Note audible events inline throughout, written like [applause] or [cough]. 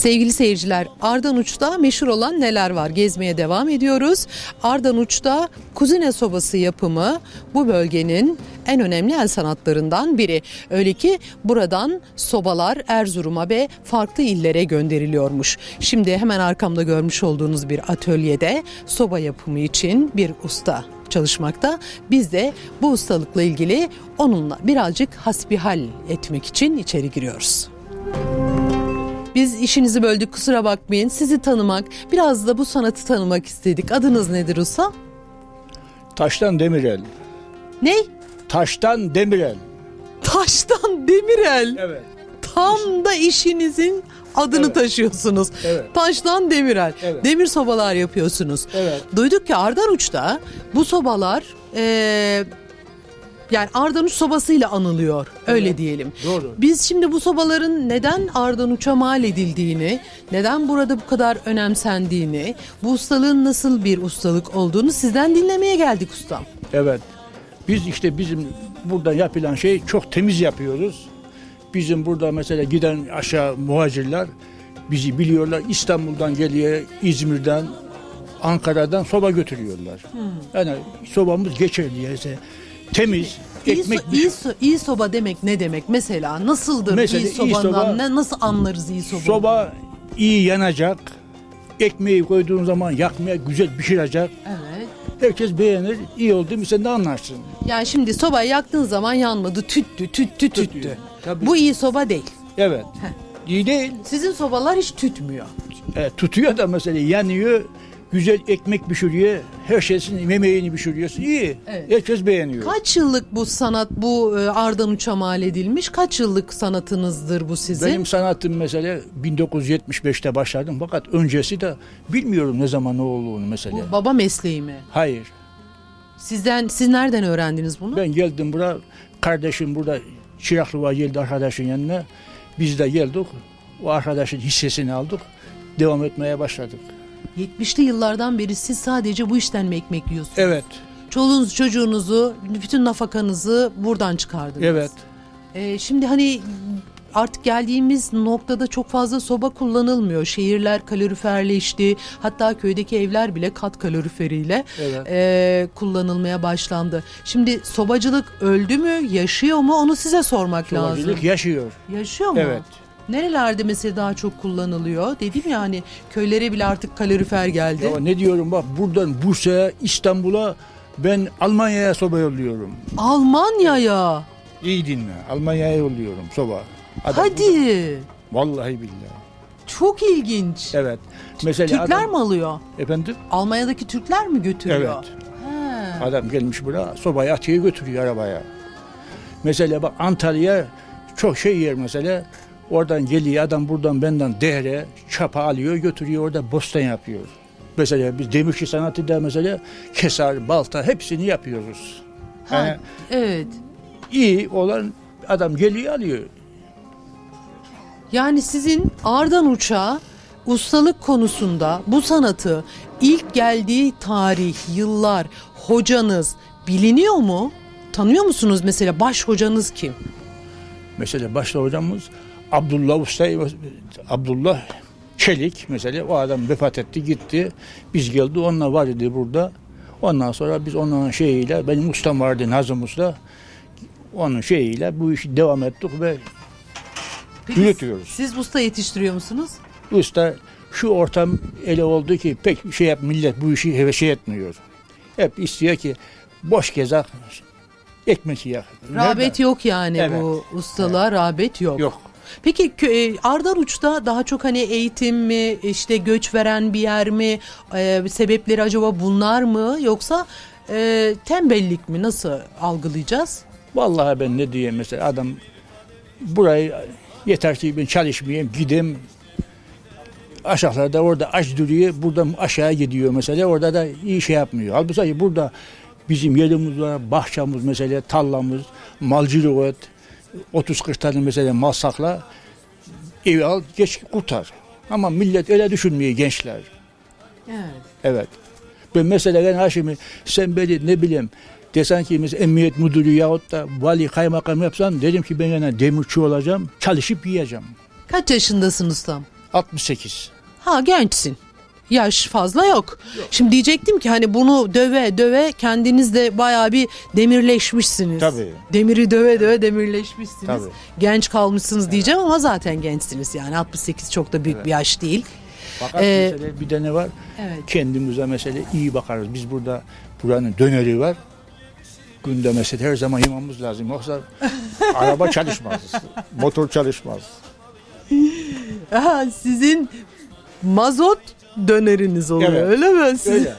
Sevgili seyirciler, Ardanuç'ta meşhur olan neler var? Gezmeye devam ediyoruz. Ardanuç'ta kuzine sobası yapımı bu bölgenin en önemli el sanatlarından biri. Öyle ki buradan sobalar Erzurum'a ve farklı illere gönderiliyormuş. Şimdi hemen arkamda görmüş olduğunuz bir atölyede soba yapımı için bir usta çalışmakta. Biz de bu ustalıkla ilgili onunla birazcık hasbihal etmek için içeri giriyoruz. Biz işinizi böldük kusura bakmayın. Sizi tanımak, biraz da bu sanatı tanımak istedik. Adınız nedir usta? Taştan Demirel. Ne? Taştan Demirel. Taştan Demirel. Evet. Tam da işinizin adını Evet. taşıyorsunuz. Evet. Taştan Demirel. Evet. Demir sobalar yapıyorsunuz. Evet. Duyduk ki Ardanuç'ta bu sobalar eee, yani Ardanuç sobasıyla anılıyor. Öyle Evet. diyelim. Doğru. Biz şimdi bu sobaların neden Ardanuç'a mal edildiğini, neden burada bu kadar önemsendiğini, bu ustalığın nasıl bir ustalık olduğunu sizden dinlemeye geldik ustam. Evet. Biz işte bizim burada yapılan şey çok temiz yapıyoruz. Bizim burada mesela giden aşağı muhacirler bizi biliyorlar. İstanbul'dan geliyor, İzmir'den, Ankara'dan soba götürüyorlar. Yani sobamız geçerli yani. Temiz, İyi, ekmek so- iyi, so- iyi soba demek ne demek mesela? Nasıldır Mesela iyi iyi soba- ne, nasıl anlarız iyi soba? Soba iyi yanacak. Ekmeği koyduğun zaman yakmaya güzel pişirecek. Evet. Herkes beğenir. iyi oldu mu sen de anlarsın. Yani şimdi sobayı yaktığın zaman yanmadı, tüttü, tüttü, tüttü. Tabii. Bu iyi soba değil. Evet. İyi değil. Sizin sobalar hiç tütmüyor. E, tutuyor da mesela yanıyor. Güzel ekmek pişiriyor. Her şeysini, yemeğini pişiriyorsun. İyi. Evet. Herkes beğeniyor. Kaç yıllık bu sanat, bu e, mal edilmiş? Kaç yıllık sanatınızdır bu sizin? Benim sanatım mesela 1975'te başladım fakat öncesi de bilmiyorum ne zaman ne olduğunu mesela. Bu baba mesleği mi? Hayır. Sizden, siz nereden öğrendiniz bunu? Ben geldim buraya, kardeşim burada Çıraklı'ya geldi arkadaşın yanına. Biz de geldik, o arkadaşın hissesini aldık, devam etmeye başladık. 70'li yıllardan beri siz sadece bu işten mi ekmek yiyorsunuz? Evet, Çoluğunuz, çocuğunuzu, bütün nafakanızı buradan çıkardınız. evet. Ee, şimdi hani artık geldiğimiz noktada çok fazla soba kullanılmıyor. Şehirler kaloriferleşti. Hatta köydeki evler bile kat kaloriferiyle Evet. e, kullanılmaya başlandı. Şimdi sobacılık öldü mü, yaşıyor mu onu size sormak lazım. Sobacılık yaşıyor. Yaşıyor mu? Evet. Nerelerde mesela daha çok kullanılıyor? Dedim ya hani köylere bile artık kalorifer geldi. Ya ne diyorum bak buradan Bursa'ya, İstanbul'a ben Almanya'ya soba yolluyorum. Almanya'ya. İyi dinle. Almanya'ya yolluyorum soba. Adam- Hadi. Vallahi billahi. Çok ilginç. Evet. Mesela Türkler adam, mi alıyor? Efendim? Almanya'daki Türkler mi götürüyor? Evet. He. Adam gelmiş buraya sobayı atıyor götürüyor arabaya. Mesela bak Antalya çok şey yer mesela. Oradan geliyor adam buradan benden dehre, çapa alıyor götürüyor orada bostan yapıyor. Mesela biz demirci sanatı da mesela kesar, balta hepsini yapıyoruz. Ha, Yani evet. iyi olan adam geliyor alıyor. Yani sizin Ardan Uçağı ustalık konusunda bu sanatı ilk geldiği tarih, yıllar, hocanız biliniyor mu? Tanıyor musunuz mesela baş hocanız kim? Mesela başta hocamız Abdullah Usta, Abdullah Çelik mesela o adam vefat etti gitti. Biz geldi onunla var idi burada. Ondan sonra biz onun şeyiyle benim ustam vardı Nazım Usta. Onun şeyiyle bu işi devam ettik ve Peki Yürütüyoruz. Siz usta yetiştiriyor musunuz? usta şu ortam ele oldu ki pek şey yap millet bu işi heve şey etmiyor. Hep istiyor ki boş gezak ekmek yak. Rağbet Nerede? yok yani Evet. bu ustalığa rağbet yok. Yok. Peki e, Ardanuç'ta daha çok hani eğitim mi, işte göç veren bir yer mi, e, sebepleri acaba bunlar mı yoksa e, tembellik mi nasıl algılayacağız? Vallahi ben ne diyeyim mesela adam burayı yeter ki ben çalışmayayım gideyim aşağılarda orada aç duruyor buradan aşağı gidiyor mesela orada da iyi şey yapmıyor. Halbuki burada bizim yerimiz var, bahçemiz mesela, tarlamız, malcılık 30-40 tane mesela mal sakla, evi al geç kurtar. Ama millet öyle düşünmüyor gençler. Evet. Evet. Ben mesela ben Haşim'i sen beni ne bileyim desen ki mesela emniyet müdürü yahut da vali kaymakam yapsan dedim ki ben yani demirçi olacağım çalışıp yiyeceğim. Kaç yaşındasın ustam? 68. Ha gençsin. Yaş fazla yok. Şimdi diyecektim ki hani bunu döve döve kendiniz de bayağı bir demirleşmişsiniz. Tabii. Demiri döve döve demirleşmişsiniz. Tabii. Genç kalmışsınız diyeceğim ama zaten gençsiniz yani 68 çok da büyük bir yaş değil. Fakat Ee, mesela bir de ne var? Evet. Kendimize mesela iyi bakarız. Biz burada buranın döneri var. Günde mesela her zaman yememiz lazım. Yoksa [laughs] araba çalışmaz. Motor çalışmaz. Aha, sizin mazot döneriniz oluyor Evet. öyle mi? Siz- Öyle.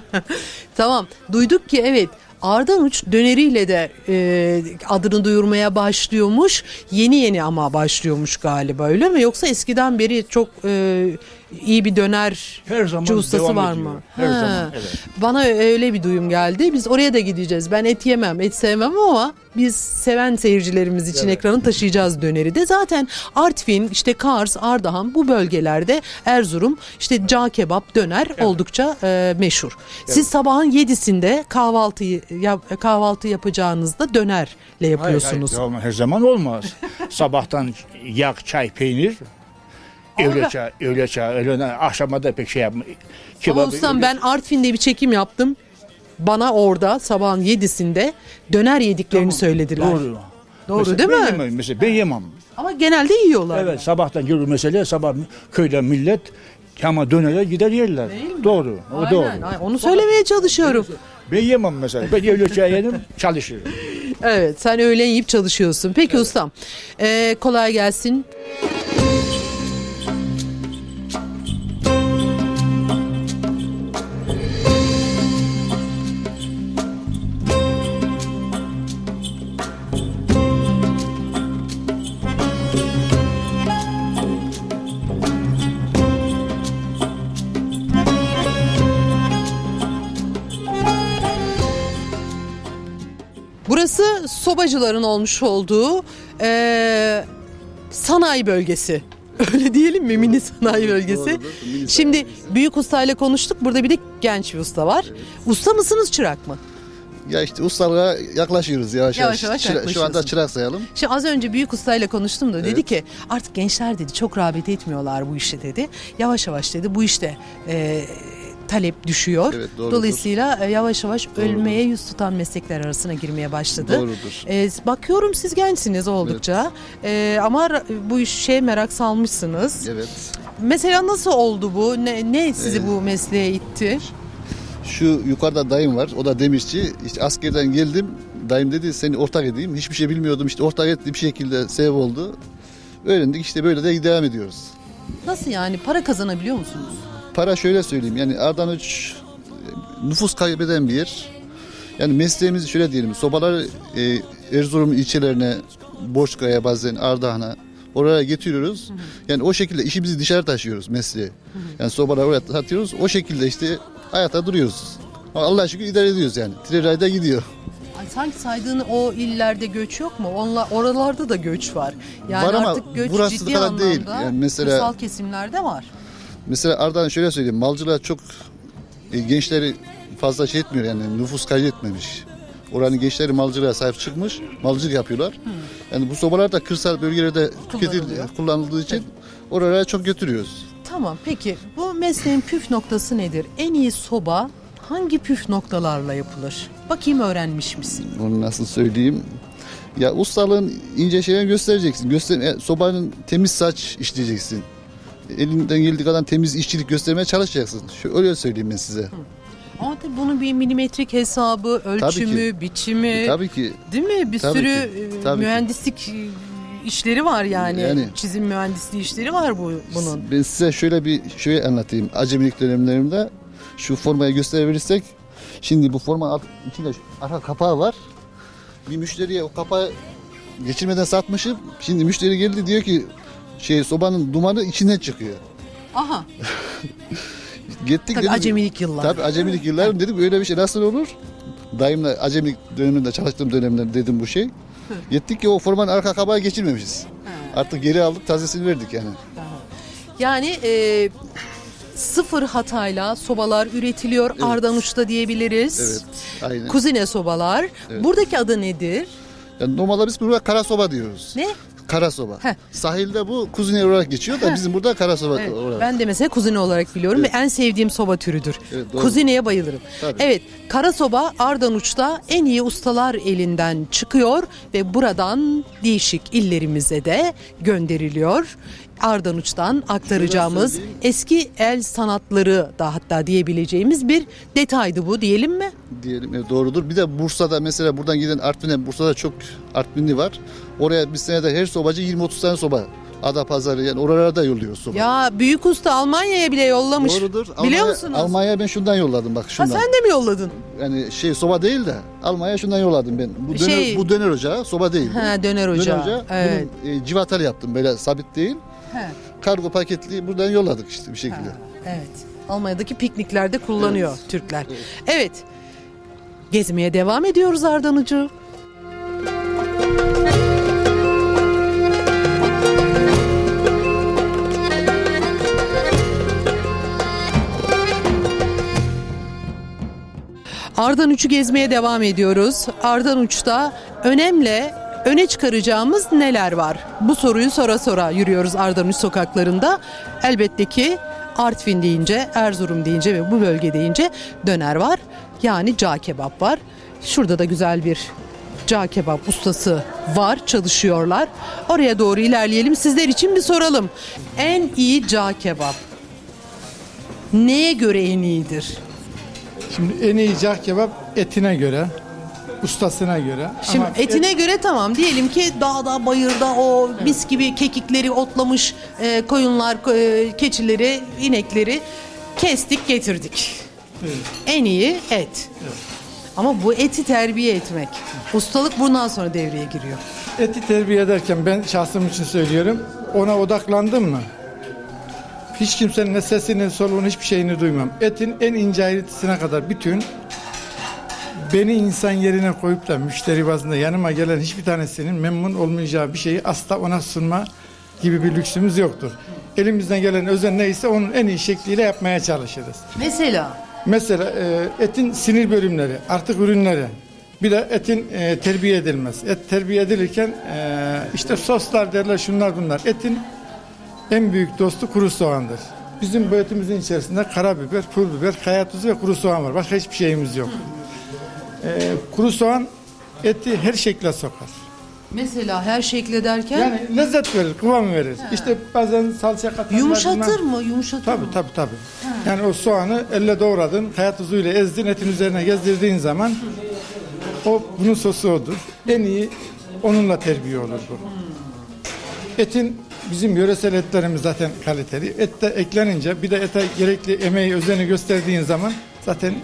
[laughs] Tamam. Duyduk ki evet Ardanuç döneriyle de e, adını duyurmaya başlıyormuş. Yeni yeni ama başlıyormuş galiba öyle mi? Yoksa eskiden beri çok e, iyi bir döner Her zaman ustası devam var ediyor. mı? Her Ha. zaman, evet. Bana öyle bir duyum geldi. Biz oraya da gideceğiz. Ben et yemem, et sevmem ama biz seven seyircilerimiz için Evet. ekranı taşıyacağız döneri de. Zaten Artvin, işte Kars, Ardahan bu bölgelerde Erzurum işte cağ kebap, döner oldukça e, meşhur. Siz sabahın yedisinde kahvaltıyı yap, kahvaltı yapacağınızda dönerle yapıyorsunuz. Hayır, hayır, her zaman olmaz. Sabahtan yağ, çay, peynir. Öğle Ama- çay, öğle çay, öğle akşama da pek şey yapma. Ama ustam öyle- ben Artvin'de bir çekim yaptım. Bana orada sabahın yedisinde döner yediklerini söylediler. Doğru. Doğru Mesela değil ben mi? Yemem, mesela ben yemem. Ama genelde yiyorlar. Evet sabahtan gelir mesela sabah köyden millet ama dönere gider yerler. Doğru. O Aynen, doğru. aynen. Onu söylemeye çalışıyorum. Ben yemem mesela. Ben öğle çay yerim çalışırım. Evet sen öğlen yiyip çalışıyorsun. Peki ustam ee, kolay gelsin. Burası sobacıların olmuş olduğu ee, sanayi bölgesi. [laughs] Öyle diyelim mi mini sanayi bölgesi. Şimdi büyük ustayla konuştuk. Burada bir de genç bir usta var. Usta mısınız çırak mı? Ya işte ustalığa yaklaşıyoruz yavaş Yavaş yavaş. yavaş Çıra- Şu yaklaşıyorsun. anda çırak sayalım. Şimdi az önce büyük ustayla konuştum da dedi ki artık gençler dedi çok rağbet etmiyorlar bu işe dedi. Yavaş yavaş dedi bu işte e, talep düşüyor. Evet, doğrudur. Dolayısıyla e, yavaş yavaş ölmeye yüz tutan meslekler arasına girmeye başladı. Doğrudur. E, bakıyorum siz gençsiniz oldukça E, ama bu işe merak salmışsınız. Evet. Mesela nasıl oldu bu? Ne, ne sizi Evet. bu mesleğe itti? Şu yukarıda dayım var. O da demirci. İşte askerden geldim. Dayım dedi seni ortak edeyim. Hiçbir şey bilmiyordum. İşte ortak etti bir şekilde sebep oldu. Öğrendik işte böyle de devam ediyoruz. Nasıl yani para kazanabiliyor musunuz? Para şöyle söyleyeyim. Yani Ardanuç e, nüfus kaybeden bir yer. Yani mesleğimizi şöyle diyelim. Sobaları e, Erzurum ilçelerine, Borçkaya bazen Ardahan'a oraya getiriyoruz. Yani o şekilde işimizi dışarı taşıyoruz mesleği. Yani sobaları oraya satıyoruz. O şekilde işte hayatta duruyoruz. Ama Allah'a şükür idare ediyoruz yani. Trerayda gidiyor. Ay sanki saydığın o illerde göç yok mu? Onlar oralarda da göç var. Yani Var ama artık göç burası ciddi kadar anlamda değil. Yani mesela- kırsal kesimlerde var. Mesela Ardahan şöyle söyleyeyim. Malcılığa çok e, gençleri fazla şey etmiyor yani nüfus kaydetmemiş. Oranın gençleri malcılığa sahip çıkmış. Malcılık yapıyorlar. Yani bu sobalar da kırsal bölgelerde tüketil, Kullanılıyor. kullanıldığı için oralara çok götürüyoruz. Tamam peki bu mesleğin püf noktası nedir? En iyi soba hangi püf noktalarla yapılır? Bakayım öğrenmiş misin? Onu nasıl söyleyeyim? Ya ustalığın ince şeylerini göstereceksin. Göster e, sobanın temiz saç işleyeceksin. Elinden geldiği kadar temiz işçilik göstermeye çalışacaksın. Şu öyle söyleyeyim ben size. Ama tabii bunun bir milimetrik hesabı, ölçümü, biçimi, E, tabii ki değil mi? Bir Tabii sürü ki, e, tabii ki. mühendislik e, işleri var yani. Yani. Çizim mühendisliği işleri var bu bunun. Ben size şöyle bir şey anlatayım. Acemilik dönemlerimde şu formayı gösterebilirsek. Şimdi bu forma alt- içinde arka kapağı var. Bir müşteriye o kapağı geçirmeden satmışım. Şimdi müşteri geldi diyor ki şey sobanın dumanı içinden çıkıyor. Aha. [laughs] Gittik Tabii dedik- acemilik yıllar. Tabii acemilik yıllarım dedim öyle bir şey nasıl olur? Dayımla acemilik döneminde çalıştığım dönemde dedim bu şey. Gittik ki o formanın arka kapağı geçirmemişiz. Artık geri aldık tazesini verdik yani. Yani e, sıfır hatayla sobalar üretiliyor Evet. Ardanuç'ta diyebiliriz. Evet aynen. Kuzine sobalar. Evet. Buradaki adı nedir? Yani normalde biz burada kara soba diyoruz. Ne? Kara soba. Heh. Sahilde bu kuzine olarak geçiyor da bizim burada kara soba Evet, olarak. ben de mesela kuzine olarak biliyorum ve en sevdiğim soba türüdür. Evet, doğru. Kuzineye bayılırım. Tabii. Evet, kara soba Ardanuç'ta en iyi ustalar elinden çıkıyor ve buradan değişik illerimize de gönderiliyor. Ardanuç'tan aktaracağımız eski el sanatları da hatta diyebileceğimiz bir detaydı bu diyelim mi? diyelim evet, doğrudur. Bir de Bursa'da mesela buradan giden Artvin'e Bursa'da çok Artvinli var. Oraya bir senede her sobacı 20-30 tane soba Ada pazarı yani oralara da yolluyor soba. Ya büyük usta Almanya'ya bile yollamış. Doğrudur. Biliyor Almanya- musunuz? Almanya'ya ben şundan yolladım bak ha, şundan. sen de mi yolladın? Yani şey soba değil de Almanya'ya şundan yolladım ben. Bu döner, Şey- bu döner ocağı soba değil. Ha, döner ocağı. Döner ocağı. Evet. Bunun e, civatalı yaptım böyle sabit değil. He. Kargo paketli buradan yolladık işte bir şekilde. Evet. Almanya'daki pikniklerde kullanıyor Türkler. Evet. Gezmeye devam ediyoruz Ardanucu. Ardanuç'u gezmeye devam ediyoruz. Ardanuç'ta önemli öne çıkaracağımız neler var? Bu soruyu sora sora yürüyoruz Ardanuç sokaklarında. Elbette ki Artvin deyince, Erzurum deyince ve bu bölge deyince döner var. Yani cağ kebap var. Şurada da güzel bir cağ kebap ustası var, çalışıyorlar. Oraya doğru ilerleyelim. Sizler için bir soralım. En iyi cağ kebap neye göre en iyidir? Şimdi en iyi cağ kebap etine göre, ustasına göre. Şimdi Ama etine göre tamam diyelim ki dağda bayırda o mis gibi kekikleri otlamış e, koyunlar, e, keçileri, inekleri kestik getirdik. Evet. En iyi et. Ama bu eti terbiye etmek. Ustalık bundan sonra devreye giriyor. eti terbiye ederken ben şahsım için söylüyorum. Ona odaklandım mı? Hiç kimsenin ne sesini, soluğunu, hiçbir şeyini duymam. Etin en ince ayrıntısına kadar bütün beni insan yerine koyup da müşteri bazında yanıma gelen hiçbir tanesinin memnun olmayacağı bir şeyi asla ona sunma gibi bir lüksümüz yoktur. Elimizden gelen özen neyse onun en iyi şekliyle yapmaya çalışırız. Mesela Mesela e, etin sinir bölümleri, artık ürünleri. Bir de etin e, terbiye edilmesi. Et terbiye edilirken e, işte soslar derler şunlar bunlar. Etin en büyük dostu kuru soğandır. Bizim bu etimizin içerisinde karabiber, pul biber, kaya tuzu ve kuru soğan var. Başka hiçbir şeyimiz yok. E, kuru soğan eti her şekle sokar. mesela her şekle derken Yani lezzet verir, kıvam verir. İşte bazen salça katarlar. yumuşatır mı? Yumuşatır Tabii mı? tabii tabii. Yani o soğanı elle doğradın, kaya tuzuyla ezdin, etin üzerine gezdirdiğin zaman o bunun sosu odur. En iyi onunla terbiye olur bu. Etin bizim yöresel etlerimiz zaten kaliteli. Et de eklenince bir de ete gerekli emeği, özeni gösterdiğin zaman zaten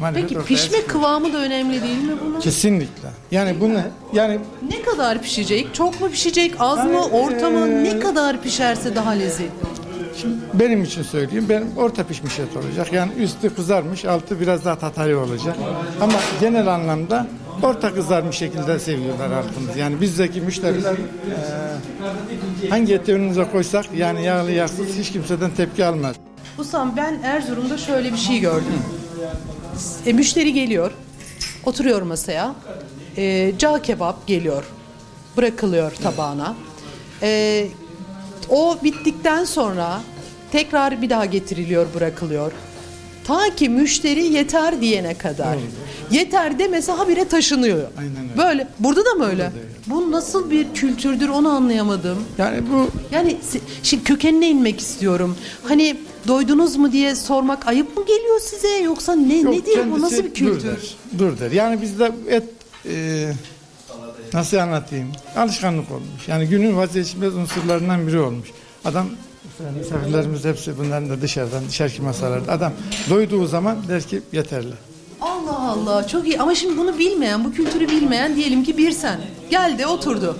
manifet Peki ortaya pişme çıkıyor. kıvamı da önemli değil mi bunun? Kesinlikle. Yani bunu yani Ne kadar pişecek? Çok mu pişecek? Az mı? Orta mı? Ne kadar pişerse daha lezzetli. Benim için söyleyeyim. Benim orta pişmiş et olacak. Yani üstü kızarmış, altı biraz daha tatari olacak. Ama genel anlamda orta kızarmış şekilde seviyorlar halkımız. Yani bizdeki müşteriler eee, hangi eti önünüze koysak yani yağlı yağsız hiç kimseden tepki almaz. Ustam ben Erzurum'da şöyle bir şey gördüm. E, müşteri geliyor, oturuyor masaya, e, cağ kebap geliyor, bırakılıyor tabağına. E, o bittikten sonra tekrar bir daha getiriliyor, bırakılıyor. Ta ki müşteri yeter diyene kadar. Yeter demese habire taşınıyor. Aynen öyle. Böyle. Burada da mı öyle? da öyle. Bu nasıl bir kültürdür onu anlayamadım. Yani bu Yani şimdi kökenine inmek istiyorum. Hani doydunuz mu diye sormak ayıp mı geliyor size yoksa ne yok, nedir bu nasıl bir kültür? Dur der, dur der. Yani bizde et eee, nasıl anlatayım? Alışkanlık olmuş. Yani günün vazgeçilmez unsurlarından biri olmuş. Adam misafirlerimiz hepsi bunların da dışarıdan dışarıki masalarda. Adam doyduğu zaman der ki yeterli. Allah Allah çok iyi ama şimdi bunu bilmeyen bu kültürü bilmeyen diyelim ki bir sen geldi oturdu.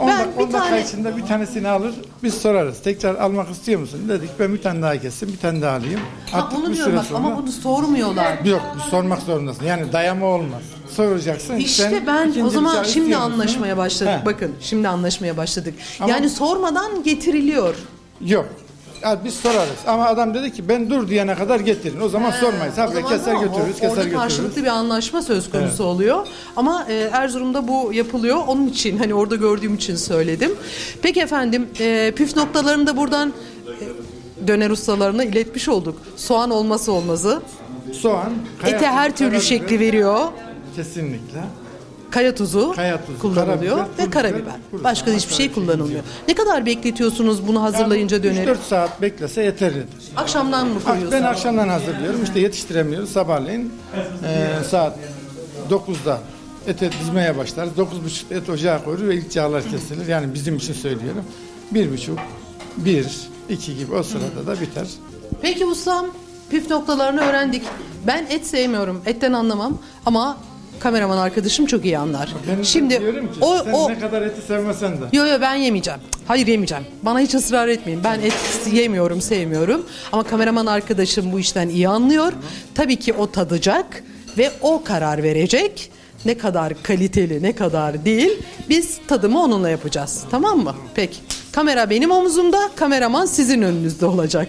10 ben dak- bir 10 dakika tane içinde bir tanesini alır biz sorarız. Tekrar almak istiyor musun? Dedik ben bir tane daha kessin bir tane daha alayım. ha, Artık onu bir diyorum süre bak sonra- ama bunu sormuyorlar. Yok sormak zorundasın. Yani dayama olmaz. Soracaksın. İşte sen ben ikinci o zaman şimdi istiyor musun? anlaşmaya başladık. He. Bakın şimdi anlaşmaya başladık. Ama- Yani sormadan getiriliyor. Yok. Ya biz sorarız ama adam dedi ki ben dur diyene kadar getirin. O zaman sormayız. O Habire zaman keser tamam, götürürüz, keser Orada götürürüz. karşılıklı bir anlaşma söz konusu oluyor. Ama e, Erzurum'da bu yapılıyor. Onun için hani orada gördüğüm için söyledim. Peki efendim e, püf noktalarını da buradan e, döner ustalarına iletmiş olduk. Soğan olması olmazı. Soğan, kaya Ete her tuzu, türlü karabiber. şekli veriyor. Kesinlikle. Kaya tuzu, Kaya tuzu, kullanılıyor karabiber, ve karabiber. biber, pul Başka hiçbir şey kullanılmıyor. Ne kadar bekletiyorsunuz bunu hazırlayınca döneri? 3-4 saat beklese yeterlidir. Akşamdan mı koyuyorsunuz? Ben akşamdan hazırlıyorum. İşte yetiştiremiyoruz. Sabahleyin e, saat 9'da ete dizmeye başlarız. 9.30'da et ocağa koyulur ve ilk yağlar kesilir. Yani bizim için söylüyorum. 1.30, 1, 2 gibi o sırada da biter. Peki ustam püf noktalarını öğrendik. Ben et sevmiyorum. Etten anlamam ama kameraman arkadaşım çok iyi anlar. Ben Şimdi diyorum ki o sen o ne kadar eti sevmesen de. Yo yo ben yemeyeceğim. Hayır yemeyeceğim. Bana hiç ısrar etmeyin. Ben et yemiyorum, sevmiyorum. Ama kameraman arkadaşım bu işten iyi anlıyor. Tabii ki o tadacak ve o karar verecek. Ne kadar kaliteli, ne kadar değil. Biz tadımı onunla yapacağız. Tamam mı? Peki. Kamera benim omuzumda, kameraman sizin önünüzde olacak.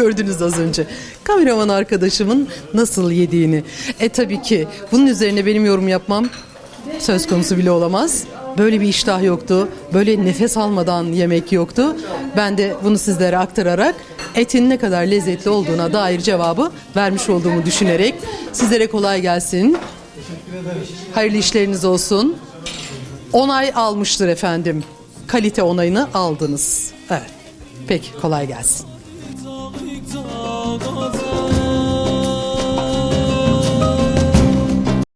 Gördünüz az önce. Kameraman arkadaşımın nasıl yediğini. E tabii ki bunun üzerine benim yorum yapmam söz konusu bile olamaz. Böyle bir iştah yoktu. Böyle nefes almadan yemek yoktu. Ben de bunu sizlere aktararak etin ne kadar lezzetli olduğuna dair cevabı vermiş olduğumu düşünerek sizlere kolay gelsin. Hayırlı işleriniz olsun. Onay almıştır efendim. Kalite onayını aldınız. Evet. Peki kolay gelsin. 多姿。